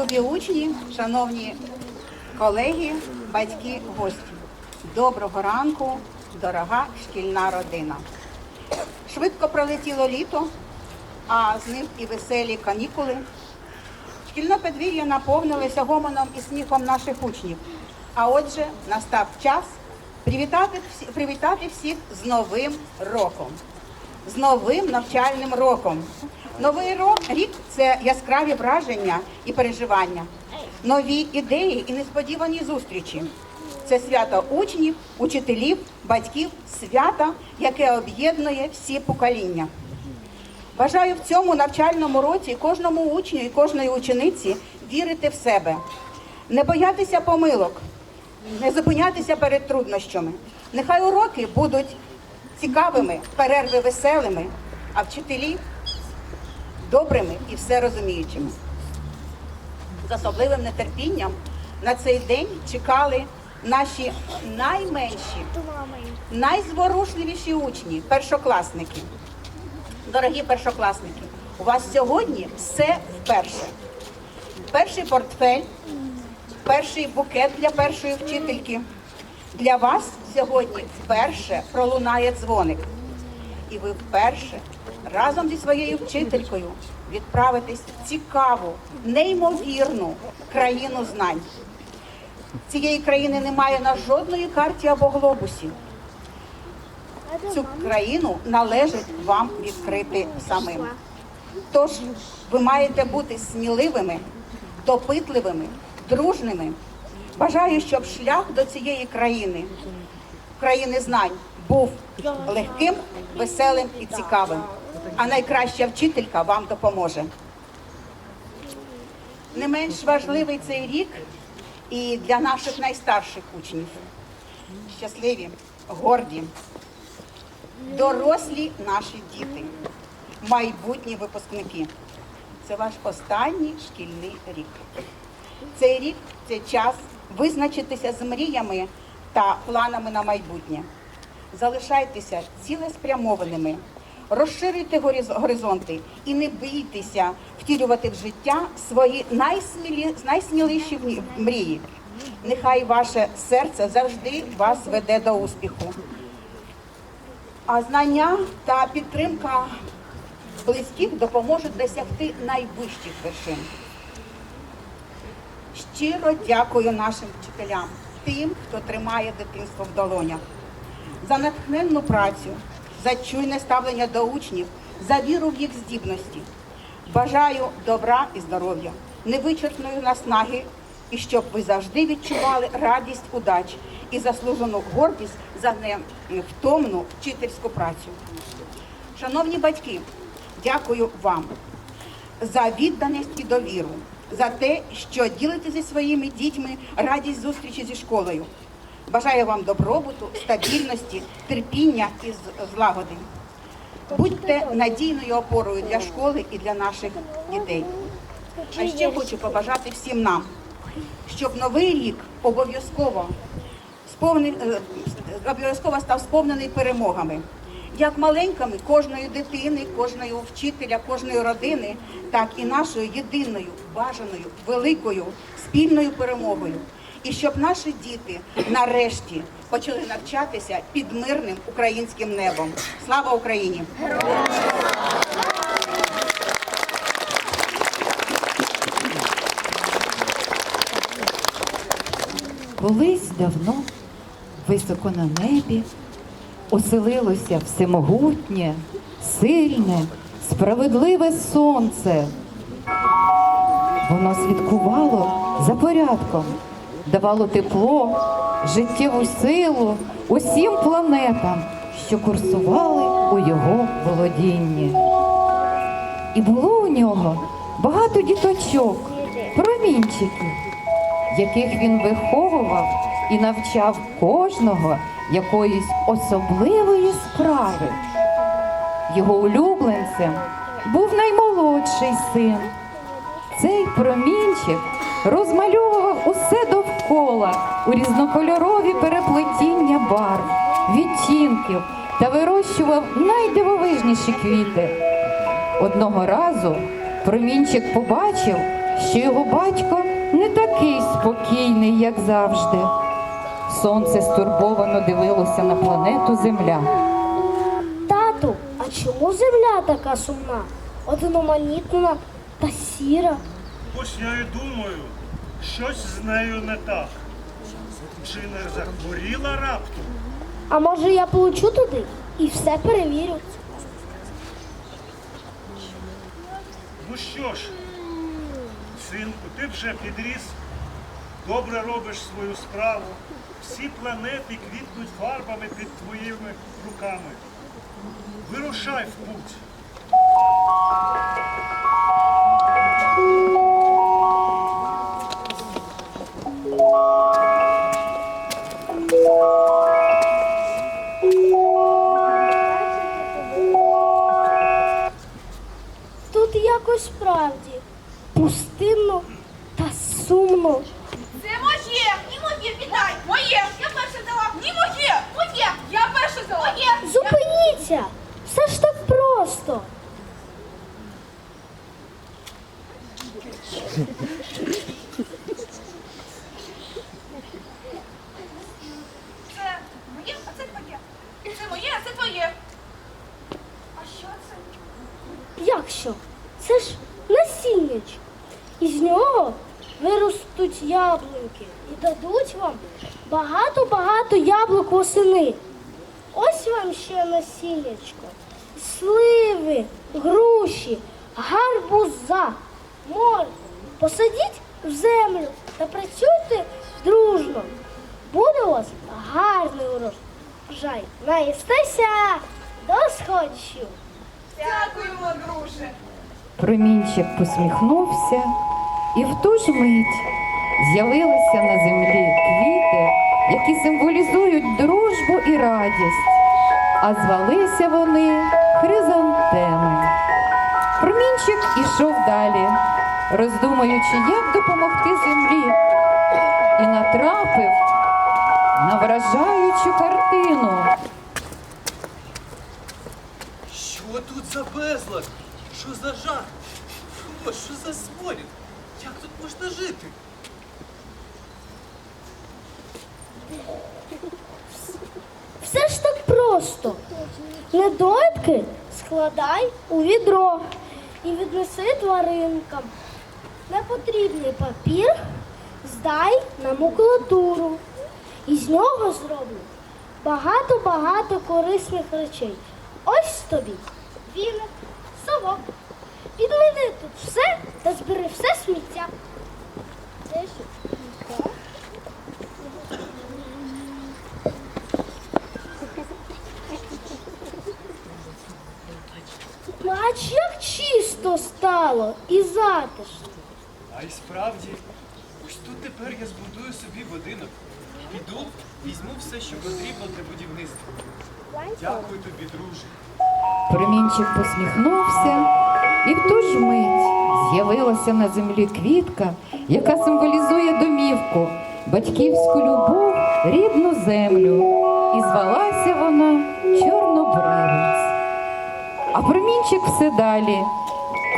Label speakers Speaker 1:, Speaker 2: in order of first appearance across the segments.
Speaker 1: Любі учні, шановні колеги, батьки, гості. Доброго ранку, дорога шкільна родина. Швидко пролетіло літо, а з ним і веселі канікули. Шкільне подвір'я наповнилося гомоном і сміхом наших учнів. А отже, настав час привітати, привітати всіх з Новим роком, з новим навчальним роком. Новий рік це яскраві враження і переживання, нові ідеї і несподівані зустрічі. Це свято учнів, учителів, батьків, свято, яке об'єднує всі покоління. Бажаю в цьому навчальному році кожному учню і кожної учениці вірити в себе, не боятися помилок, не зупинятися перед труднощами. Нехай уроки будуть цікавими, перерви веселими, а вчителі добрими і все розуміючими. З особливим нетерпінням на цей день чекали наші найменші, найзворушливіші учні, першокласники. Дорогі першокласники, у вас сьогодні все вперше. Перший портфель, перший букет для першої вчительки. Для вас сьогодні вперше пролунає дзвоник. І ви вперше разом зі своєю вчителькою відправитесь в цікаву, неймовірну країну знань. Цієї країни немає на жодної карті або глобусі. Цю країну належить вам відкрити самим. Тож ви маєте бути сміливими, допитливими, дружними. Бажаю, щоб шлях до цієї країни, країни знань, був легким, веселим і цікавим. А найкраща вчителька вам допоможе. Не менш важливий цей рік і для наших найстарших учнів. Щасливі, горді, дорослі наші діти, майбутні випускники. Це ваш останній шкільний рік. Цей рік це час визначитися з мріями та планами на майбутнє. Залишайтеся цілеспрямованими, розширюйте гориз- горизонти і не бійтеся втілювати в життя свої найсмілі, найсміліші мрії. Нехай ваше серце завжди вас веде до успіху. А знання та підтримка близьких допоможуть досягти найвищих вершин. Щиро дякую нашим вчителям, тим, хто тримає дитинство в долонях, за натхненну працю, за чуйне ставлення до учнів, за віру в їх здібності. Бажаю добра і здоров'я, невичерпної наснаги, і щоб ви завжди відчували радість удач і заслужену гордість за невтомну вчительську працю. Шановні батьки, дякую вам за відданість і довіру, за те, що ділите зі своїми дітьми радість зустрічі зі школою. Бажаю вам добробуту, стабільності, терпіння і злагоди. Будьте надійною опорою для школи і для наших дітей. А ще хочу побажати всім нам, щоб новий рік обов'язково сповнен- е, обов'язково став сповнений перемогами. Як маленькими кожної дитини, кожної вчителя, кожної родини, так і нашою єдиною, бажаною, великою спільною перемогою. І щоб наші діти нарешті почали навчатися під мирним українським небом. Слава Україні!
Speaker 2: Колись давно, високо на небі, оселилося всемогутнє, сильне, справедливе сонце. Воно слідкувало за порядком, давало тепло, життєву силу усім планетам, що курсували у його володінні. І було у нього багато діточок, промінчиків, яких він виховував і навчав кожного якоїсь особливої справи. Його улюбленцем був наймолодший син. Цей промінчик розмальовував довкола у різнокольорові переплетіння барв, відтінків та вирощував найдивовижніші квіти. Одного разу промінчик побачив, що його батько не такий спокійний, як завжди. Сонце стурбовано дивилося на планету Земля.
Speaker 3: Тату, а чому земля така сумна? Одноманітна та сіра.
Speaker 4: Ось я і думаю, щось з нею не так. Чи не захворіла раптом?
Speaker 3: А може я полечу туди і все перевірю?
Speaker 4: Ну що ж, синку, ти вже підріс, добре робиш свою справу. Всі планети квітнуть фарбами під твоїми руками. Вирушай в путь.
Speaker 3: Справді пустинно та сумно.
Speaker 5: Це моє! Ні моє, віддай! Моє! Я перше взяла! Ні моє! Моє! Я перше взяла! Моє!
Speaker 3: Зупиніться! Все ж так просто.
Speaker 5: Це моє, а це твоє! Це моє, а це твоє! А що це?
Speaker 3: Як що? Це ж насіннячко. Із нього виростуть яблуньки і дадуть вам багато-багато яблук восени. Ось вам ще насіннячко. Сливи, груші, гарбуза, морква. Посадіть в землю та працюйте дружно. Буде у вас гарний урожай. Наїстеся до сходжу.
Speaker 5: Дякуємо, друже!
Speaker 2: Промінчик посміхнувся, і в ту ж мить з'явилися на землі квіти, які символізують дружбу і радість, а звалися вони хризантеми. Промінчик ішов далі, роздумуючи, як допомогти землі, і натрапив на вражаючу картину.
Speaker 6: Що тут за безлад? Що за жах? Фу, що за сморід? Як тут можна жити?
Speaker 3: Все ж так просто. Недоїдки складай у відро і віднеси тваринкам. Непотрібний папір здай на макулатуру. Із нього зроблю багато-багато корисних речей. Ось тобі віник, совок. Підмени тут все та збери все сміття. Де ж? Бач, як чисто стало і затишно.
Speaker 6: А й справді, ось тут тепер я збудую собі будинок. Піду, візьму все, що потрібно для будівництва. Дякую тобі, друже.
Speaker 2: Промінчик посміхнувся, і в ту ж мить з'явилася на землі квітка, яка символізує домівку, батьківську любов, рідну землю. І звалася вона Чорнобривець. А промінчик все далі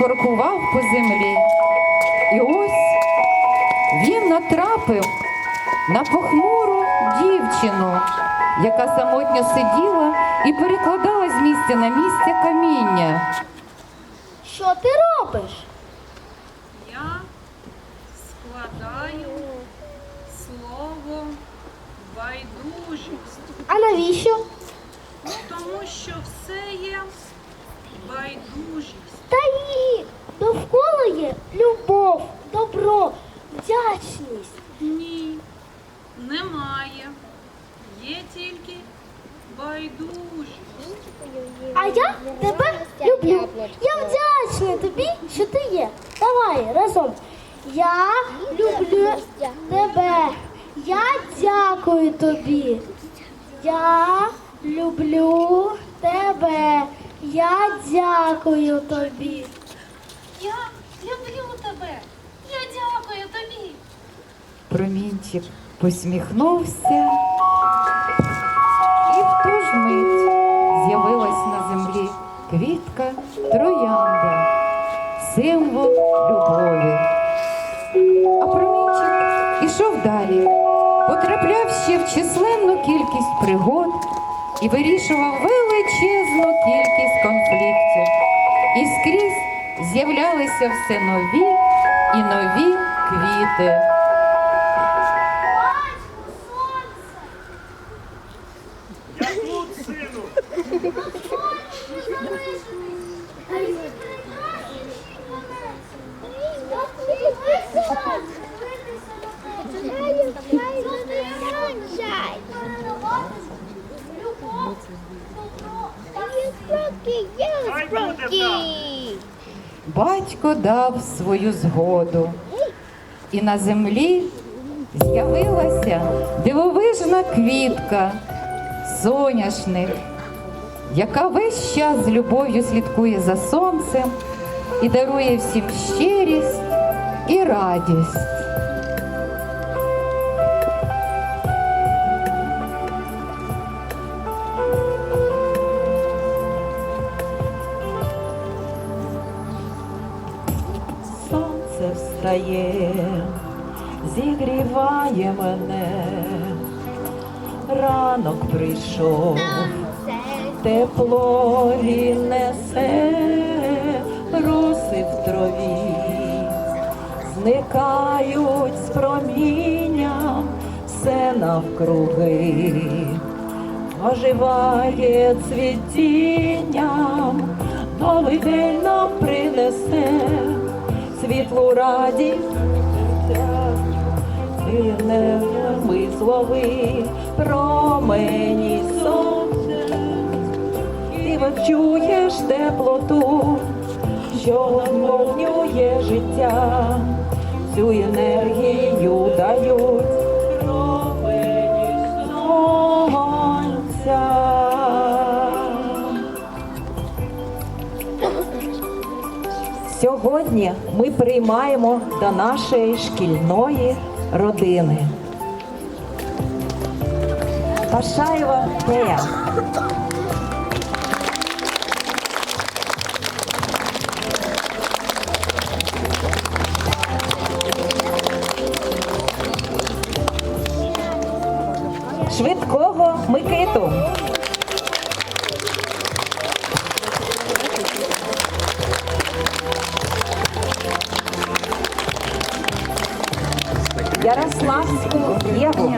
Speaker 2: коркував по землі. І ось він натрапив на похмуру дівчину, яка самотньо сиділа і перекладала з на місце каміння.
Speaker 3: Що ти робиш?
Speaker 7: Я складаю слово байдужість,
Speaker 3: А навіщо?
Speaker 7: тому що все є байдужість.
Speaker 3: Та ні, довкола є любов, добро, вдячність.
Speaker 7: Ні, немає. Є тільки байдужість.
Speaker 3: А я тебе люблю. Я вдячна тобі, що ти є. Давай разом. Я люблю тебе. Я дякую тобі. Я люблю тебе. Я дякую тобі.
Speaker 5: Я люблю тебе! Я дякую тобі!
Speaker 2: Промінчик посміхнувся, ж мить з'явилась на землі квітка троянда, символ любові. А промінчик ішов далі. Потрапляв ще в численну кількість пригод і вирішував величезну кількість конфліктів. І скрізь з'являлися все нові і нові квіти.
Speaker 4: Я тут, сину. Хай буде так.
Speaker 2: Батько дав свою згоду, і на землі з'явилася дивовижна квітка, соняшник, яка весь час з любов'ю слідкує за сонцем і дарує всім щирість і радість.
Speaker 8: Встає, зігріває мене, ранок прийшов, тепло він несе, руси в траві, зникають з промінням все навкруги, оживає цвітінням, новий день нам принесе світлу раді, ти не про мені сонце, ти відчуєш теплоту, що наповнює життя, цю енергію дають Сьогодні ми приймаємо до нашої шкільної родини. Пашаєва Тея. Ярославську Єву.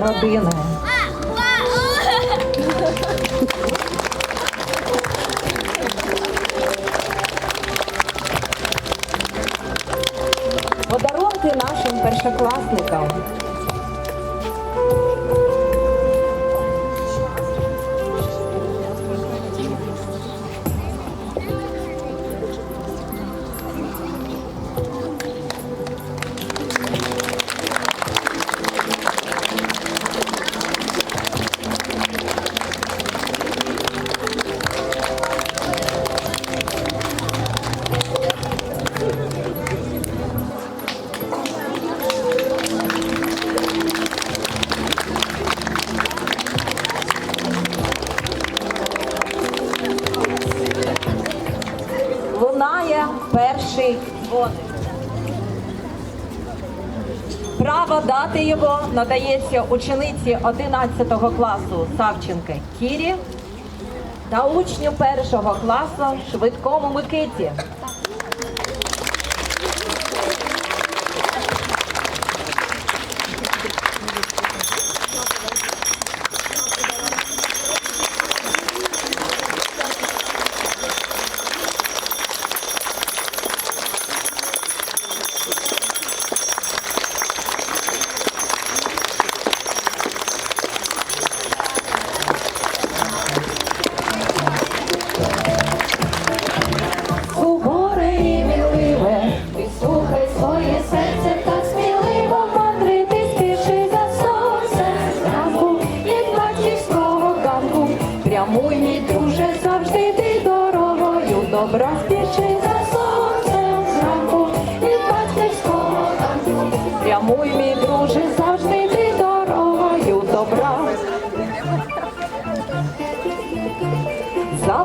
Speaker 8: Родини. Подарунки нашим першокласникам. Лунає перший дзвоник. Право дати його надається учениці 11 класу Савченка Кірі та учню першого класу Швидкому Микиті.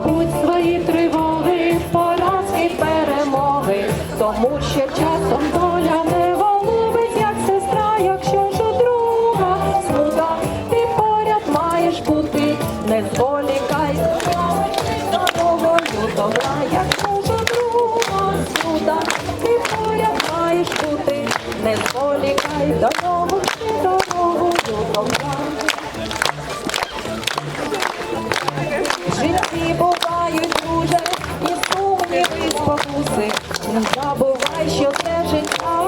Speaker 8: Забудь свої тривоги, забувай, що це життя,